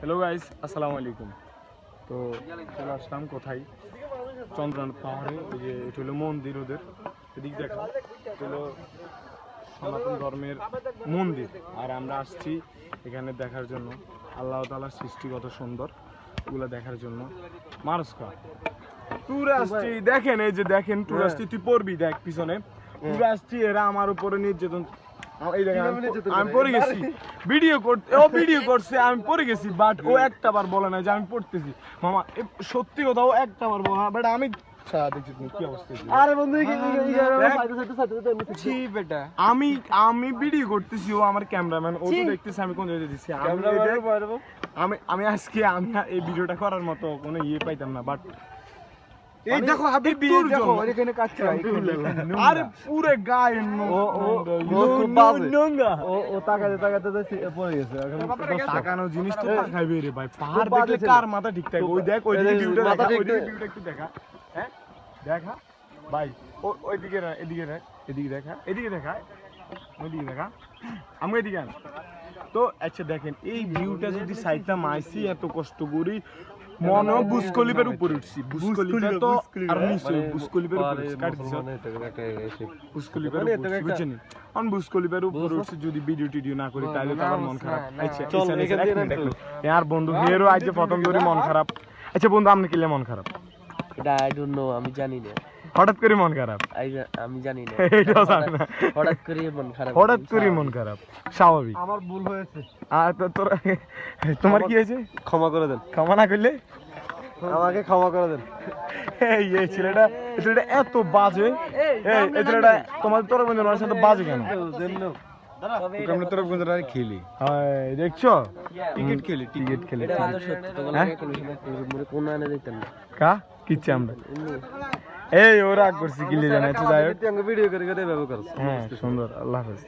Hello guys আসসালামু আলাইকুম তো চলে আসলাম কোথায়? চন্দ্রনাথ পাহাড়ে। ওই যে এটা হলো মন্দির ওদের। এদিক দেখা এটা হলো সনাতন ধর্মের মন্দির। আর আমরা আসছি এখানে দেখার জন্য। আল্লাহ তালার সৃষ্টিগত সুন্দর। ওগুলো দেখার জন্য। মানুষ মারস্কা। ট্যুর আসছি। দেখেন এই যে দেখেন ট্যুর আসছি। তুই পড়বি দেখ পিছনে। ট্যুর আসছি এরা আমার উপরে নির্যাতন এই দেখেন আমি পড়ে গেছি। ভিডিও করতে ও ভিডিও করছে আমি পড়ে গেছি বাট ও একটা বার বলে না যে আমি পড়তেছি। মামা সত্যি কথা ও একটা বার বলে বাট আমি সারা দেখছি তুমি কি অবস্থা হয়েছে। বন্ধু কি দেখ। ছি বেটা। আমি আমি ভিডিও করতেছি ও আমার ক্যামেরাম্যান ও তো দেখতেছি আমি কোন জায়গায় দিচ্ছি আমি আমি আজকে আমি এই ভিডিওটা করার মতো কোনো ইয়ে পাইতাম না বাট এই দেখো হাবিব দেখো এখানে কাচ্চা আরে পুরো গায়ে ও ও ও ও ও তাকাতে তাকাতে পড়ে গেছে। এখন তাকানো জিনিস তো তাকাইবে রে ভাই। পাহাড় দেখলে কার মাথা ঠিক থাকে? ওই দেখ ওই দিকে ভিউটা দেখা ওই দিকে ভিউটা একটু দেখা। হ্যাঁ? দেখা ভাই ও ওইদিকে না এদিকে না এদিকে দেখা এদিকে দেখা ওইদিকে দেখা। আমি এদিকে আন। তো আচ্ছা দেখেন এই ভিউটা যদি সাইডটা মাইছি এত কষ্ট করি মনে বুসকলিপের উপরে উঠছি। বুসকলিপে তো আর নিচে বুসকলিপের উপরে উঠছি, বুসকলিপের মানে উপরে বুঝছেন? আমি বুসকলিপের উপরে উঠছি যদি ভিডিও টিডিও না করি তাহলে তো আমার মন খারাপ। আচ্ছা চল, এখান। আর বন্ধু হেরো আজকে প্রথম ধরে মন খারাপ। আচ্ছা বন্ধু আপনি কিলে মন খারাপ? এটা আই ডোন্ট নো আমি জানি না। হঠাৎ করে মন খারাপ? আমি জানি না। এইটাও জানি না। হঠাৎ করে মন খারাপ হঠাৎ করে মন খারাপ। স্বাভাবিক। আমার ভুল হয়েছে। আর তো তোর তোমার কি হয়েছে? ক্ষমা করে দেন। ক্ষমা না করলে? আমাকে ক্ষমা করে দেন। এই এই ছেলেটা এই ছেলেটা এত বাজে। এই এই ছেলেটা তোমার তোর বন্ধু ওর সাথে বাজে কেন? আমরা তোর খেলি। হয় দেখছ? ক্রিকেট খেলি টিকিট। খেলে। এটা সত্যি হ্যাঁ? লাগে কোনো সময় মোরে আনে দিতেন না। কা? কিচ্ছে আমরা এই ওরা করছি গিলে জানাচ্ছি যাই হোক। ভিডিও করে করে ব্যবহার করছে। হ্যাঁ সুন্দর আল্লাহ হাফেজ।